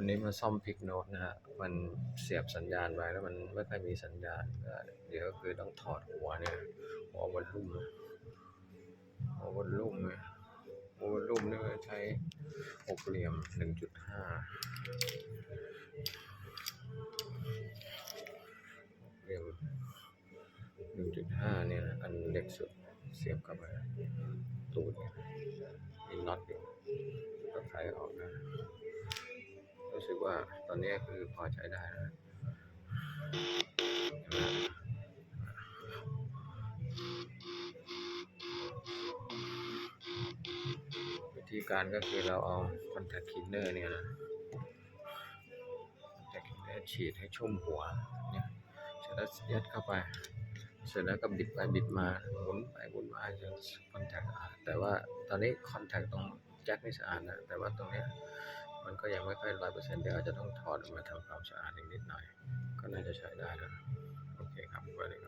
วันนี้มาซ่อมพิกโน้ตนะฮะ มันเสียบสัญญาณไว้แล้วมันไม่ค่อยมีสัญญาณก็เดี๋ยวก็คือต้องถอดหัวเนี่ย หัววอลลุ่มหัววอลลุ่มเนี่ยหัววอลลุ่มนี่ก็ใช้หกเหลี่ยมหนึ่งจุดห้าเหลี่ยมหนึ่งจุดห้าเนี่ยอันเล็กสุดเสียบเข้าไปตูดเนี่ยมีน็อตอยู่ก็ไขออกนะ ว่าตอนนี้คือพอใช้ได้นะวิธีการก็คือเราเอา contact cleaner เนี่ยนะ contact cleaner ฉีดให้ชุ่มหัวเนี่ยเสร็จแล้วยัดเข้าไป เสร็จแล้วก็บิดไปบิดมาหมุนไปหมุนมาจนคอนแทคแต่ว่าตอนนี้คอนแทคตรงแจ็คไม่สะอาดนะแต่ว่าตรงเนี้ย ยังไม่ค่อยร้อยเปอร์เซ็นต์เดี๋ยวอาจจะต้องถอดออกมาทำความสะอาดอีกนิดหน่อย ก็น่าจะใช้ได้แล้วโอเคครับไว้